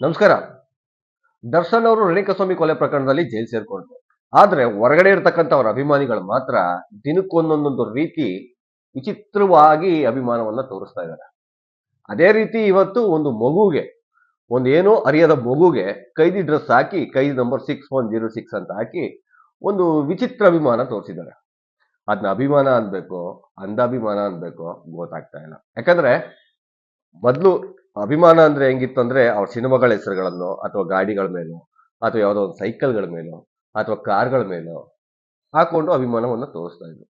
ನಮಸ್ಕಾರ. ದರ್ಶನ್ ಅವರು ರೇಣುಕಸ್ವಾಮಿ ಕೊಲೆ ಪ್ರಕರಣದಲ್ಲಿ ಜೈಲು ಸೇರ್ಕೊಂಡ್ರು. ಆದ್ರೆ ಹೊರಗಡೆ ಇರ್ತಕ್ಕಂಥ ಅವರ ಅಭಿಮಾನಿಗಳು ಮಾತ್ರ ದಿನಕ್ಕೊಂದೊಂದೊಂದು ರೀತಿ ವಿಚಿತ್ರವಾಗಿ ಅಭಿಮಾನವನ್ನ ತೋರಿಸ್ತಾ ಇದ್ದಾರೆ. ಅದೇ ರೀತಿ ಇವತ್ತು ಒಂದು ಮಗುಗೆ, ಒಂದು ಏನೋ ಅರಿಯದ ಮಗುಗೆ ಕೈದಿ ಡ್ರೆಸ್ ಹಾಕಿ, ಕೈದಿ number six one zero six ಅಂತ ಹಾಕಿ ಒಂದು ವಿಚಿತ್ರ ಅಭಿಮಾನ ತೋರಿಸಿದ್ದಾರೆ. ಅದನ್ನ ಅಭಿಮಾನ ಅನ್ಬೇಕು, ಅಂಧಾಭಿಮಾನ ಅನ್ಬೇಕು ಗೊತ್ತಾಗ್ತಾ ಇಲ್ಲ. ಯಾಕಂದ್ರೆ ಮೊದಲು ಅಭಿಮಾನ ಅಂದ್ರೆ ಹೆಂಗಿತ್ತು ಅಂದ್ರೆ ಅವ್ರ ಸಿನಿಮಾಗಳ ಹೆಸರುಗಳನ್ನು ಅಥವಾ ಗಾಡಿಗಳ ಮೇಲೋ ಅಥವಾ ಯಾವುದೋ ಒಂದು ಸೈಕಲ್ಗಳ ಮೇಲೋ ಅಥವಾ ಕಾರ್ಗಳ ಮೇಲೋ ಹಾಕೊಂಡು ಅಭಿಮಾನವನ್ನು ತೋರಿಸ್ತಾ ಇದ್ರು.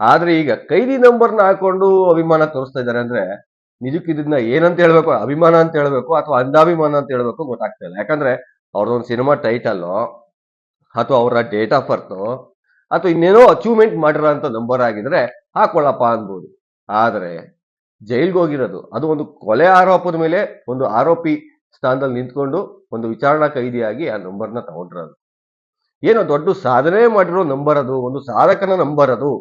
ಆದ್ರೆ ಈಗ ಕೈದಿ ನಂಬರ್ನ ಹಾಕೊಂಡು ಅಭಿಮಾನ ತೋರಿಸ್ತಾ ಇದ್ದಾರೆ ಅಂದ್ರೆ ನಿಜಕ್ಕೆ ಇದನ್ನ ಏನಂತ ಹೇಳ್ಬೇಕು? ಅಭಿಮಾನ ಅಂತ ಹೇಳ್ಬೇಕು ಅಥವಾ ಅಂಧಾಭಿಮಾನ ಅಂತ ಹೇಳ್ಬೇಕು ಗೊತ್ತಾಗ್ತಾ ಇಲ್ಲ. ಯಾಕಂದ್ರೆ ಅವ್ರದೊಂದು ಸಿನಿಮಾ ಟೈಟಲ್ ಅಥವಾ ಅವರ ಡೇಟ್ ಆಫ್ ಬರ್ತ್ ಅಥವಾ ಇನ್ನೇನೋ ಅಚೀವ್ಮೆಂಟ್ ಮಾಡಿರೋ ಅಂತ ನಂಬರ್ ಆಗಿದ್ರೆ ಹಾಕೊಳ್ಳಪ್ಪ ಅನ್ಬೋದು. ಆದ್ರೆ ಜೈಲ್ಗೆ ಹೋಗಿರೋದು. ಅದು ಒಂದು ಕೊಲೆ ಆರೋಪದ ಮೇಲೆ ಒಂದು ಆರೋಪಿ ಸ್ಥಾನದಲ್ಲಿ ನಿಂತ್ಕೊಂಡು ಒಂದು ವಿಚಾರಣಾ ಕೈದಿಯಾಗಿ ಆ ನಂಬರ್ನ ತಗೊಂಡಿರೋದು. ಏನೋ ದೊಡ್ಡ ಸಾಧನೆ ಮಾಡಿರೋ ನಂಬರ್ ಅದು, ಒಂದು ಸಾಧಕನ ನಂಬರ್ ಅದು.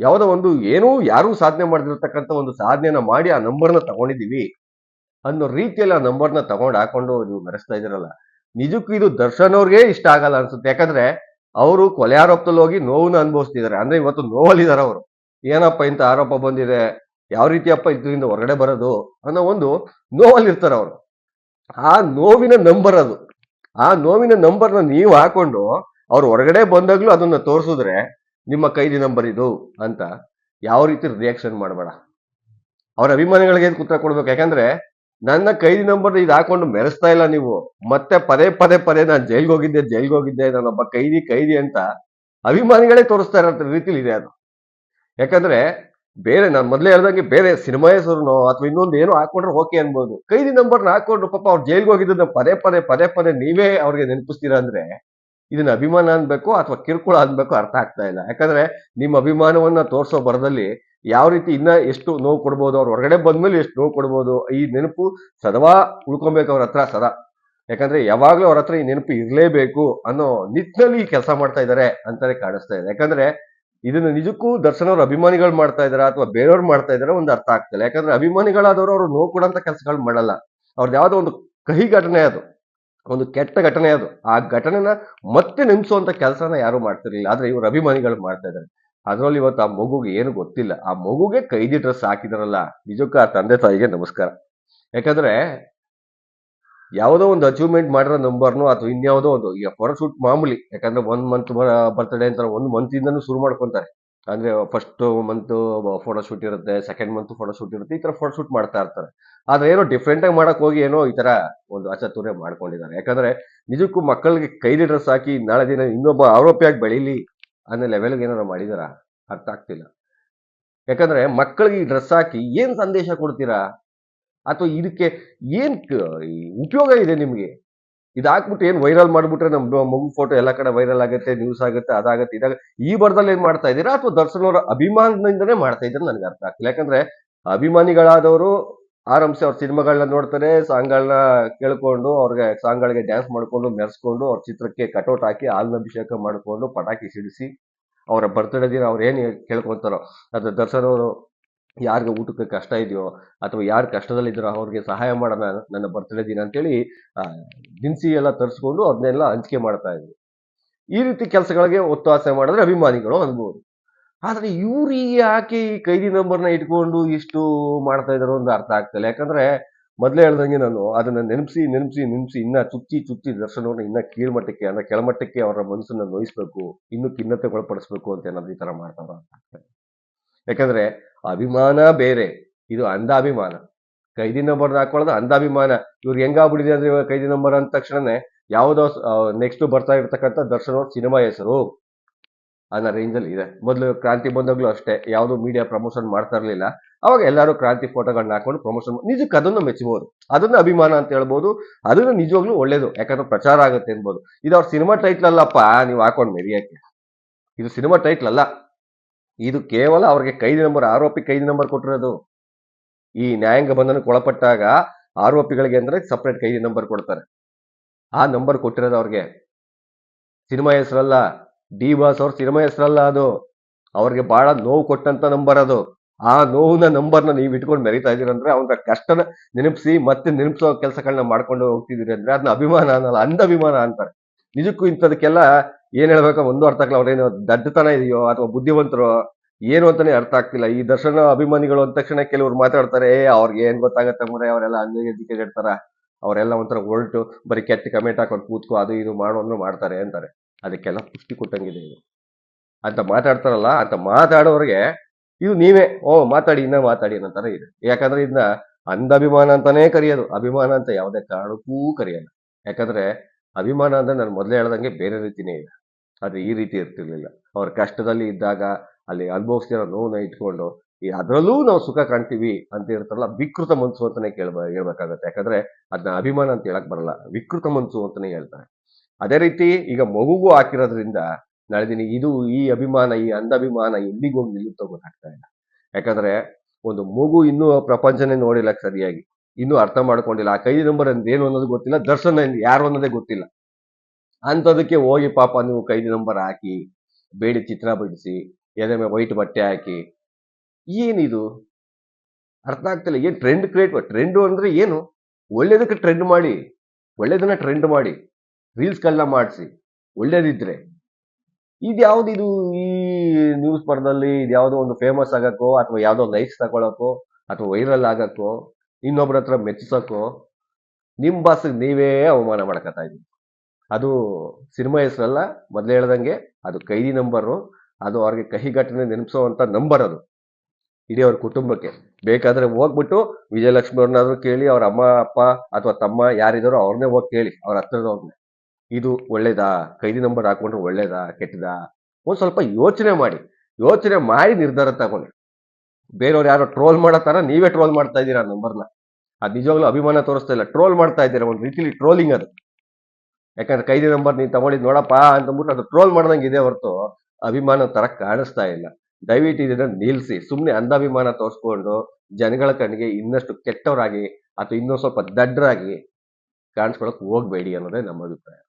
ಯಾವುದೋ ಒಂದು ಏನೂ ಯಾರೂ ಸಾಧನೆ ಮಾಡಿದಿರ್ತಕ್ಕಂಥ ಒಂದು ಸಾಧನೆನ ಮಾಡಿ ಆ ನಂಬರ್ನ ತಗೊಂಡಿದ್ದೀವಿ. ಅನ್ನೋ ರೀತಿಯಲ್ಲಿ ಆ ನಂಬರ್ನ ತಗೊಂಡು ಹಾಕೊಂಡು ನೀವು ಮೆರೆಸ್ತಾ ಇದ್ದೀರಲ್ಲ. ನಿಜಕ್ಕೂ ಇದು ದರ್ಶನ್ ಅವ್ರಿಗೆ ಇಷ್ಟ ಆಗಲ್ಲ ಅನ್ಸುತ್ತೆ. ಯಾಕಂದ್ರೆ ಅವರು ಕೊಲೆ ಆರೋಪದಲ್ಲಿ ಹೋಗಿ ನೋವನ್ನ ಅನುಭವಿಸ್ತಿದ್ದಾರೆ. ಅಂದ್ರೆ ಇವತ್ತು ನೋವಲ್ಲಿದ್ದಾರೆ ಅವರು. ಏನಪ್ಪ ಇಂಥ ಆರೋಪ ಬಂದಿದೆ? ಯಾವ ರೀತಿಯಪ್ಪ ಇದರಿಂದ ಹೊರಗಡೆ ಬರೋದು ಅನ್ನೋ ಒಂದು ನೋವಲ್ಲಿರ್ತಾರೆ ಅವರು. ಆ ನೋವಿನ ನಂಬರ್ ಅದು. ಆ ನೋವಿನ ನಂಬರ್ನ ನೀವು ಹಾಕೊಂಡು ಅವ್ರು ಹೊರಗಡೆ ಬಂದಾಗ್ಲೂ ಅದನ್ನ ತೋರಿಸಿದ್ರೆ ನಿಮ್ಮ ಕೈದಿ ನಂಬರ್ ಇದು ಅಂತ ಯಾವ ರೀತಿ ರಿಯಾಕ್ಷನ್ ಮಾಡಬೇಡ. ಅವ್ರ ಅಭಿಮಾನಿಗಳಿಗೆ ಉತ್ತರ ಕೊಡ್ಬೇಕು? ಯಾಕಂದ್ರೆ ನನ್ನ ಕೈದಿ ನಂಬರ್ ಇದು ಹಾಕೊಂಡು ಮೆರೆಸ್ತಾ ಇಲ್ಲ ನೀವು. ಮತ್ತೆ ಪದೇ ಪದೇ ಪದೇ ನಾನು ಜೈಲ್ಗೆ ಹೋಗಿದ್ದೆ ಜೈಲ್ಗೆ ಹೋಗಿದ್ದೆ ನಾನೊಬ್ಬ ಕೈದಿ ಕೈದಿ ಅಂತ ಅಭಿಮಾನಿಗಳೇ ತೋರಿಸ್ತಾ ಇರೋ ರೀತಿಲಿ ಇದೆ ಅದು. ಯಾಕಂದ್ರೆ ಬೇರೆ, ನಾನು ಮೊದಲೇ ಹೇಳ್ದಂಗೆ ಬೇರೆ ಸಿನಿಮಾ ಹೆಸರುನೋ ಅಥವಾ ಇನ್ನೊಂದು ಏನೋ ಹಾಕೊಂಡ್ರೆ ಓಕೆ ಅನ್ಬೋದು. ಕೈದಿ ನಂಬರ್ನ ಹಾಕೊಂಡ್ರು ಪಾಪ ಅವ್ರು ಜೈಲ್ಗೆ ಹೋಗಿದ್ದನ್ನ ಪದೇ ಪದೇ ಪದೇ ಪದೇ ನೀವೇ ಅವ್ರಿಗೆ ನೆನಪಿಸ್ತೀರಾ ಅಂದ್ರೆ ಇದನ್ನ ಅಭಿಮಾನ ಅನ್ಬೇಕು ಅಥವಾ ಕಿರುಕುಳ ಅನ್ಬೇಕು ಅರ್ಥ ಆಗ್ತಾ ಇಲ್ಲ. ಯಾಕಂದ್ರೆ ನಿಮ್ಮ ಅಭಿಮಾನವನ್ನ ತೋರಿಸೋ ಬರದಲ್ಲಿ ಯಾವ ರೀತಿ ಇನ್ನ ಎಷ್ಟು ನೋವು ಕೊಡ್ಬೋದು, ಅವ್ರು ಹೊರಗಡೆ ಬಂದ್ಮೇಲೆ ಎಷ್ಟು ನೋವು ಕೊಡ್ಬೋದು, ಈ ನೆನಪು ಸದವಾ ಉಳ್ಕೊಬೇಕು ಅವ್ರ ಹತ್ರ ಸದಾ. ಯಾಕಂದ್ರೆ ಯಾವಾಗ್ಲೂ ಅವ್ರ ಹತ್ರ ಈ ನೆನಪು ಇರಲೇಬೇಕು ಅನ್ನೋ ನಿಟ್ಟಿನಲ್ಲಿ ಈ ಕೆಲಸ ಮಾಡ್ತಾ ಇದ್ದಾರೆ ಅಂತಾನೆ ಕಾಣಿಸ್ತಾ ಇದೆ. ಯಾಕಂದ್ರೆ ಇದನ್ನ ನಿಜಕ್ಕೂ ದರ್ಶನ್ ಅವ್ರ ಅಭಿಮಾನಿಗಳು ಮಾಡ್ತಾ ಇದಾರ ಅಥವಾ ಬೇರೆಯವ್ರು ಮಾಡ್ತಾ ಇದಾರ ಒಂದು ಅರ್ಥ ಆಗ್ತಿಲ್ಲ. ಯಾಕಂದ್ರೆ ಅಭಿಮಾನಿಗಳಾದವರು ಅವರು ನೋವು ಕೊಡಂತ ಕೆಲಸಗಳು ಮಾಡಲ್ಲ. ಅವ್ರದ್ದು ಯಾವ್ದೋ ಒಂದು ಕಹಿ ಘಟನೆ ಅದು. ಒಂದು ಕೆಟ್ಟ ಘಟನೆ ಅದು. ಆ ಘಟನೆನ ಮತ್ತೆ ನೆನ್ಸುವಂತ ಕೆಲಸನ ಯಾರು ಮಾಡ್ತಿರ್ಲಿಲ್ಲ. ಆದ್ರೆ ಇವರು ಅಭಿಮಾನಿಗಳು ಮಾಡ್ತಾ ಇದ್ದಾರೆ ಅದ್ರಲ್ಲಿ ಇವತ್ತು ಆ ಮಗುಗೆ ಏನು ಗೊತ್ತಿಲ್ಲ. ಆ ಮಗುಗೆ ಕೈದಿ ಡ್ರೆಸ್ ಹಾಕಿದಾರಲ್ಲ ನಿಜಕ್ಕೂ ಆ ತಂದೆ ತಾಯಿಗೆ ನಮಸ್ಕಾರ. ಯಾಕಂದ್ರೆ ಯಾವುದೋ ಒಂದು ಅಚೀವ್ಮೆಂಟ್ ಮಾಡಿರೋ ನಂಬರ್ನು ಅಥವಾ ಇನ್ಯಾವುದೋ ಒಂದು. ಈಗ ಫೋಟೋ ಶೂಟ್ ಮಾಮೂಲಿ, ಯಾಕಂದ್ರೆ ಒಂದು ಮಂತ್ ಬರ್ತಡೇ ಅಂತ ಒಂದು ಮಂತ್ ಇಂದನೂ ಶುರು ಮಾಡ್ಕೊತಾರೆ. ಅಂದ್ರೆ ಫಸ್ಟ್ ಮಂತ್ ಫೋಟೋ ಶೂಟ್ ಇರುತ್ತೆ ಸೆಕೆಂಡ್ ಮಂತ್ ಫೋಟೋ ಶೂಟ್ ಇರುತ್ತೆ, ಈ ತರ ಫೋಟೋ ಶೂಟ್ ಮಾಡ್ತಾ ಇರ್ತಾರೆ. ಆದ್ರೆ ಏನೋ ಡಿಫ್ರೆಂಟ್ ಆಗಿ ಮಾಡಕ್ ಹೋಗಿ ಏನೋ ಈ ತರ ಒಂದು ಅಚಾತುರ್ಯ ಮಾಡ್ಕೊಂಡಿದ್ದಾರೆ. ಯಾಕಂದ್ರೆ ನಿಜಕ್ಕೂ ಮಕ್ಕಳಿಗೆ ಕೈಲಿ ಡ್ರೆಸ್ ಹಾಕಿ ನಾಳೆ ದಿನ ಇನ್ನೊಬ್ಬ ಆರೋಪಿಯಾಗಿ ಬೆಳೀಲಿ ಅನ್ನೋ ಲೆವೆಲ್ಗೆ ಏನಾರು ಮಾಡಿದಾರ? ಅರ್ಥ ಆಗ್ತಿಲ್ಲ. ಯಾಕಂದ್ರೆ ಮಕ್ಕಳಿಗೆ ಡ್ರೆಸ್ ಹಾಕಿ ಏನ್ ಸಂದೇಶ ಕೊಡ್ತೀರಾ? ಅಥವಾ ಇದಕ್ಕೆ ಏನ್ ಉಪಯೋಗ ಇದೆ ನಿಮಗೆ? ಇದು ಹಾಕ್ಬಿಟ್ಟು ಏನ್ ವೈರಲ್ ಮಾಡ್ಬಿಟ್ರೆ ನಮ್ಮ ಮಗು ಫೋಟೋ ಎಲ್ಲ ಕಡೆ ವೈರಲ್ ಆಗುತ್ತೆ ನ್ಯೂಸ್ ಆಗುತ್ತೆ, ಅದಾಗುತ್ತೆ, ಇದಾಗ ಈ ಬರದಲ್ಲಿ ಏನ್ ಮಾಡ್ತಾ ಇದ್ದೀರಾ? ಅಥವಾ ದರ್ಶನ್ ಅವರ ಅಭಿಮಾನದಿಂದನೇ ಮಾಡ್ತಾ ಇದ್ದಾರೆ? ನನಗೆ ಅರ್ಥ ಆಗ್ತಿಲ್ಲ. ಯಾಕಂದ್ರೆ ಅಭಿಮಾನಿಗಳಾದವರು ಆರಂಭಿಸಿ ಅವ್ರ ಸಿನಿಮಾಗಳನ್ನ ನೋಡ್ತಾರೆ ಸಾಂಗ್ಗಳನ್ನ ಕೇಳ್ಕೊಂಡು, ಅವ್ರಿಗೆ ಸಾಂಗ್ಗಳಿಗೆ ಡ್ಯಾನ್ಸ್ ಮಾಡ್ಕೊಂಡು, ಮೆರೆಸ್ಕೊಂಡು, ಅವ್ರ ಚಿತ್ರಕ್ಕೆ ಕಟೌಟ್ ಹಾಕಿ, ಹಾಲಿನ ಅಭಿಷೇಕ ಮಾಡಿಕೊಂಡು, ಪಟಾಕಿ ಸಿಡಿಸಿ, ಅವರ ಬರ್ತಡೇ ದಿನ ಅವ್ರು ಏನು ಕೇಳ್ಕೊಂತಾರೋ. ಅದು ದರ್ಶನ್ ಅವರು ಯಾರಿಗೆ ಊಟಕ್ಕೆ ಕಷ್ಟ ಇದೆಯೋ ಅಥವಾ ಯಾರು ಕಷ್ಟದಲ್ಲಿದ್ದಾರೋ ಅವ್ರಿಗೆ ಸಹಾಯ ಮಾಡೋಣ ನನ್ನ ಬರ್ತಡೇ ದಿನ ಅಂತೇಳಿ ದಿನಸಿ ಎಲ್ಲ ತರಿಸ್ಕೊಂಡು ಅದನ್ನೆಲ್ಲ ಹಂಚಿಕೆ ಮಾಡ್ತಾ ಇದ್ರು ಈ ರೀತಿ ಕೆಲಸಗಳಿಗೆ ಒತ್ತಾಸೆ ಮಾಡಿದ್ರೆ ಅಭಿಮಾನಿಗಳು ಅನ್ಬೋದು. ಆದರೆ ಇವ್ರು ಯಾಕೆ ಈ ಕೈದಿ ನಂಬರ್ನ ಇಟ್ಕೊಂಡು ಇಷ್ಟು ಮಾಡ್ತಾ ಇದಾರೋ ಒಂದು ಅರ್ಥ ಆಗ್ತಿಲ್ಲ. ಯಾಕಂದ್ರೆ ಮೊದಲೇ ಹೇಳ್ದಂಗೆ ನಾನು ಅದನ್ನ ನೆನಪಿಸಿ ನೆನಪಿಸಿ ನೆನಪಿಸಿ ಇನ್ನ ಚುಚ್ಚಿ ಚುಚ್ಚಿ ದರ್ಶನವನ್ನು ಇನ್ನ ಕೀಳ್ಮಟ್ಟಕ್ಕೆ, ಅಂದ್ರೆ ಕೆಳಮಟ್ಟಕ್ಕೆ ಅವರ ಮನಸ್ಸನ್ನು ನೋಯಿಸ್ಬೇಕು, ಇನ್ನೂ ಖಿನ್ನತೆ ಒಳಪಡಿಸ್ಬೇಕು ಅಂತ ಏನಾದ್ರು ಈ ತರ ಮಾಡ್ತಾರ ಅಂತ. ಯಾಕಂದ್ರೆ ಅಭಿಮಾನ ಬೇರೆ. ಇದು ಅಂಧಾಭಿಮಾನ ಕೈದಿ ನಂಬರ್ ಹಾಕೊಳ್ಳೋದು ಅಂಧಾಭಿಮಾನ ಇವ್ರು ಹೆಂಗಾಗ್ಬಿಟ್ಟಿದೆ ಅಂದ್ರೆ ಇವಾಗ ಕೈದಿ ನಂಬರ್ ಅಂದ ತಕ್ಷಣನೇ ಯಾವುದೋ ನೆಕ್ಸ್ಟ್ ಬರ್ತಾ ಇರ್ತಕ್ಕಂಥ ದರ್ಶನ್ ಅವ್ರ ಸಿನಿಮಾ ಹೆಸರು ಅನ್ನೋ ರೇಂಜ್ ಅಲ್ಲಿ ಇದೆ. ಮೊದಲು ಕ್ರಾಂತಿ ಬಂದಾಗ್ಲೂ ಅಷ್ಟೇ. ಯಾವುದು ಮೀಡಿಯಾ ಪ್ರಮೋಷನ್ ಮಾಡ್ತಾ ಇರಲಿಲ್ಲ. ಅವಾಗ ಎಲ್ಲರೂ ಕ್ರಾಂತಿ ಫೋಟೋಗಳನ್ನ ಹಾಕೊಂಡು ಪ್ರಮೋಷನ್ ನಿಜಕ್ಕೆ ಅದನ್ನು ಮೆಚ್ಚಬಹುದು ಅದನ್ನ ಅಭಿಮಾನ ಅಂತ ಹೇಳ್ಬೋದು. ಅದನ್ನ ನಿಜವಾಗ್ಲೂ ಒಳ್ಳೇದು. ಯಾಕಂದ್ರೆ ಪ್ರಚಾರ ಆಗುತ್ತೆ ಅನ್ಬೋದು ಇದು ಅವ್ರ ಸಿನಿಮಾ ಟೈಟ್ಲ್ ಅಲ್ಲಪ್ಪ. ನೀವು ಹಾಕೊಂಡು ಮೆರಿಯಕ್ಕೆ. ಇದು ಸಿನಿಮಾ ಟೈಟ್ಲ್ ಅಲ್ಲ. ಇದು ಕೇವಲ ಅವ್ರಿಗೆ ಕೈದಿ ನಂಬರ್, ಆರೋಪಿ ಕೈದಿ ನಂಬರ್ ಕೊಟ್ಟಿರೋದು. ಈ ನ್ಯಾಯಾಂಗ ಬಂಧನಕ್ಕೆ ಒಳಪಟ್ಟಾಗ ಆರೋಪಿಗಳಿಗೆ ಅಂದ್ರೆ ಸಪ್ರೇಟ್ ಕೈದಿ ನಂಬರ್ ಕೊಡ್ತಾರೆ. ಆ ನಂಬರ್ ಕೊಟ್ಟಿರೋದು ಅವ್ರಿಗೆ. ಸಿನಿಮಾ ಹೆಸರಲ್ಲ, ಡಿ ಬಾಸ್ ಅವ್ರ ಸಿನಿಮಾ ಹೆಸರಲ್ಲ ಅದು. ಅವ್ರಿಗೆ ಬಹಳ ನೋವು ಕೊಟ್ಟಂತ ನಂಬರ್ ಅದು. ಆ ನೋವಿನ ನಂಬರ್ನ ನೀವು ಇಟ್ಕೊಂಡು ಮೆರಿತಾ ಇದೀರಂದ್ರೆ ಅವನ ಕಷ್ಟನ ನೆನಪಿಸಿ ಮತ್ತೆ ನೆನಪಿಸೋ ಕೆಲಸಗಳನ್ನ ಮಾಡ್ಕೊಂಡು ಹೋಗ್ತಿದ್ದೀರಿ ಅಂದ್ರೆ ಅದನ್ನ ಅಭಿಮಾನ ಅನ್ನಲ್ಲ ಅಭಿಮಾನ ಅಂತಾರೆ. ನಿಜಕ್ಕೂ ಇಂಥದಕ್ಕೆಲ್ಲ ಏನ್ ಹೇಳ್ಬೇಕು? ಒಂದು ಅರ್ಥ ಆಗ್ಲಿಲ್ಲ. ಅವ್ರೇನು ದಡ್ಡತನ ಇದೆಯೋ ಅಥವಾ ಬುದ್ಧಿವಂತರು? ಏನು ಅಂತಾನೆ ಅರ್ಥ ಆಗ್ತಿಲ್ಲ. ಈ ದರ್ಶನ ಅಭಿಮಾನಿಗಳು ಅಂದ ತಕ್ಷಣ ಕೆಲವ್ರು ಮಾತಾಡ್ತಾರೆ, ಏ, ಅವ್ರಿಗೆ ಏನ್ ಗೊತ್ತಾಗತ್ತೆ ಮೂರೇ? ಅವರೆಲ್ಲ ಅಂಗಡಿಗೆ ಇಡ್ತಾರ ಅವರೆಲ್ಲ ಒಂಥರ ಹೊರಟು ಬರೀ ಕೆಟ್ಟ ಕಮೆಂಟ್ ಹಾಕೊಂಡು ಕೂತ್ಕೋ, ಅದು ಇದು ಮಾಡೋನು ಮಾಡ್ತಾರೆ, ಅಂತಾರೆ. ಅದಕ್ಕೆಲ್ಲ ಪುಷ್ಟಿ ಕೊಟ್ಟಂಗಿದೆ ಇದು. ಅಂತ ಮಾತಾಡ್ತಾರಲ್ಲ, ಅಂತ ಮಾತಾಡೋರಿಗೆ ಇದು ನೀವೇ, ಓ, ಮಾತಾಡಿ, ಇನ್ನ ಮಾತಾಡಿ ಅನ್ನೋ ತರ ಇದೆ. ಯಾಕಂದ್ರೆ ಇದನ್ನ ಅಂಧಾಭಿಮಾನ ಅಂತಾನೇ ಕರೆಯೋದು. ಅಭಿಮಾನ ಅಂತ ಯಾವುದೇ ಕಾರಣಕ್ಕೂ ಕರೆಯಲ್ಲ. ಯಾಕಂದ್ರೆ ಅಭಿಮಾನ ಅಂದ್ರೆ ನಾನು ಮೊದಲೇ ಹೇಳ್ದಂಗೆ ಬೇರೆ ರೀತಿನೇ ಇದೆ. ಅದು ಈ ರೀತಿ ಇರ್ತಿರ್ಲಿಲ್ಲ. ಅವ್ರ ಕಷ್ಟದಲ್ಲಿ ಇದ್ದಾಗ ಅಲ್ಲಿ ಅನುಭವಿಸ್ತಿರೋ ನೋವನ್ನ ಇಟ್ಕೊಂಡು, ಈ ಅದರಲ್ಲೂ ನಾವು ಸುಖ ಕಾಣ್ತೀವಿ ಅಂತ ಇರ್ತಾರಲ್ಲ ವಿಕೃತ ಮನ್ಸು ಅಂತಾನೆ ಕೇಳ್ಬ, ಹೇಳ್ಬೇಕಾಗತ್ತೆ. ಯಾಕಂದ್ರೆ ಅದನ್ನ ಅಭಿಮಾನ ಅಂತ ಹೇಳಕ್ ಬರಲ್ಲ, ವಿಕೃತ ಮನ್ಸು ಅಂತಾನೆ ಹೇಳ್ತಾರೆ. ಅದೇ ರೀತಿ ಈಗ ಮಗುಗೂ ಹಾಕಿರೋದ್ರಿಂದ ನಾಳೆ ದಿನ ಇದು ಈ ಅಭಿಮಾನ, ಈ ಅಂಧಾಭಿಮಾನ ಎಲ್ಲಿಗೆ ಹೋಗಿ ನಿಲ್ಲುತ್ತೋ ಗೊತ್ತಾಗ್ತಾ ಇಲ್ಲ. ಯಾಕಂದ್ರೆ ಒಂದು ಮಗು ಇನ್ನೂ ಪ್ರಪಂಚನೇ ನೋಡಿಲ್ಲ ಸರಿಯಾಗಿ. ಇನ್ನೂ ಅರ್ಥ ಮಾಡ್ಕೊಂಡಿಲ್ಲ, ಆ ಕೈ ನಂಬರ್ ಏನು ಅನ್ನೋದು ಗೊತ್ತಿಲ್ಲ, ದರ್ಶನ ಯಾರು ಅನ್ನೋದೇ ಗೊತ್ತಿಲ್ಲ. ಅಂಥದಕ್ಕೆ ಹೋಗಿ ಪಾಪ ನೀವು ಕೈದಿ ನಂಬರ್ ಹಾಕಿ, ಬೇಡಿ ಚಿತ್ರ ಬಿಡಿಸಿ, ಎದೆ ಮೇಲೆ ವೈಟ್ ಬಟ್ಟೆ ಹಾಕಿ, ಏನಿದು? ಅರ್ಥ ಆಗ್ತಿಲ್ಲ. ಏನು ಟ್ರೆಂಡ್ ಕ್ರಿಯೇಟ್ ಟ್ರೆಂಡು ಅಂದರೆ ಏನು? ಒಳ್ಳೇದಕ್ಕೆ ಟ್ರೆಂಡ್ ಮಾಡಿ, ಒಳ್ಳೇದನ್ನ ಟ್ರೆಂಡ್ ಮಾಡಿ ರೀಲ್ಸ್ಗಳನ್ನ ಮಾಡಿಸಿ, ಒಳ್ಳೇದಿದ್ರೆ. ಇದ್ಯಾವ್ದು ಇದು ಈ ನ್ಯೂಸ್ ಪರದಲ್ಲಿ ಇದ್ಯಾವುದೋ ಒಂದು ಫೇಮಸ್ ಆಗೋಕ್ಕೋ, ಅಥವಾ ಯಾವುದೋ ಲೈಕ್ಸ್ ತಗೊಳಕ್ಕೋ, ಅಥವಾ ವೈರಲ್ ಆಗೋಕ್ಕೋ, ಇನ್ನೊಬ್ರ ಹತ್ರ ಮೆಚ್ಚಿಸೋಕ್ಕೋ ನಿಮ್ಮ ಬಾಸ್ಗೆ ನೀವೇ ಅವಮಾನ ಮಾಡ್ಕೊತಾ ಇದ್ದೀವಿ ಅದು ಸಿನಿಮಾ ಹೆಸರಲ್ಲ, ಮೊದ್ಲೇ ಹೇಳ್ದಂಗೆ ಅದು ಕೈದಿ ನಂಬರು, ಅದು ಅವ್ರಿಗೆ ಕಹಿ ಘಟನೆ ನೆನಪಿಸುವಂತ ನಂಬರ್ ಅದು. ಇಡೀ ಅವ್ರ ಕುಟುಂಬಕ್ಕೆ. ಬೇಕಾದ್ರೆ ಹೋಗ್ಬಿಟ್ಟು ವಿಜಯಲಕ್ಷ್ಮಿ ಅವ್ರನ್ನಾದ್ರೂ ಕೇಳಿ, ಅವ್ರ ಅಮ್ಮ, ಅಪ್ಪ ಅಥವಾ ತಮ್ಮ ಯಾರಿದಾರೋ ಅವ್ರನ್ನೇ ಹೋಗಿ ಕೇಳಿ, ಅವ್ರ ಹತ್ರದವ್ರನ್ನೇ ಇದು ಒಳ್ಳೇದಾ? ಕೈದಿ ನಂಬರ್ ಹಾಕೊಂಡ್ರೆ ಒಳ್ಳೇದಾ? ಕೆಟ್ಟದಾ? ಒಂದ್ ಸ್ವಲ್ಪ ಯೋಚನೆ ಮಾಡಿ. ಯೋಚನೆ ಮಾಡಿ ನಿರ್ಧಾರ ತಗೊಳ್ಳಿ ಬೇರೆಯವ್ರು ಯಾರೋ ಟ್ರೋಲ್ ಮಾಡೋ ಥರ ನೀವೇ ಟ್ರೋಲ್ ಮಾಡ್ತಾ ಇದ್ದೀರಾ ನಂಬರ್ನ. ಅದು ನಿಜವಾಗ್ಲೂ ಅಭಿಮಾನ ತೋರಿಸ್ತಾ ಇಲ್ಲ. ಟ್ರೋಲ್ ಮಾಡ್ತಾ ಇದ್ದೀರಾ? ಒಂದು ರೀತಿಲಿ ಟ್ರೋಲಿಂಗ್ ಅದು. ಯಾಕಂದ್ರೆ ಕೈದಿ ನಂಬರ್ ನೀನ್ ತಗೊಂಡಿದ್ ನೋಡಪ್ಪ ಅಂತಂದ್ಬಿಟ್ಟು ಅದು ಟ್ರೋಲ್ ಮಾಡ್ದಂಗೆ ಇದೆ ಹೊರತು. ಅಭಿಮಾನ ತರ ಕಾಣಿಸ್ತಾ ಇಲ್ಲ. ದಯವಿಟ್ಟು ಇದನ್ನ ನಿಲ್ಲಿಸಿ ಸುಮ್ಮನೆ ಅಂಧಾಭಿಮಾನ ತೋರಿಸ್ಕೊಂಡು ಜನಗಳ ಕಣ್ಣಿಗೆ ಇನ್ನಷ್ಟು ಕೆಟ್ಟವರಾಗಿ ಅಥವಾ ಇನ್ನೊಂದು ಸ್ವಲ್ಪ ದಡ್ಡರಾಗಿ ಕಾಣಿಸ್ಕೊಳಕ್ ಹೋಗ್ಬೇಡಿ ಅನ್ನೋದೇ ನಮ್ಮ ಅಭಿಪ್ರಾಯ.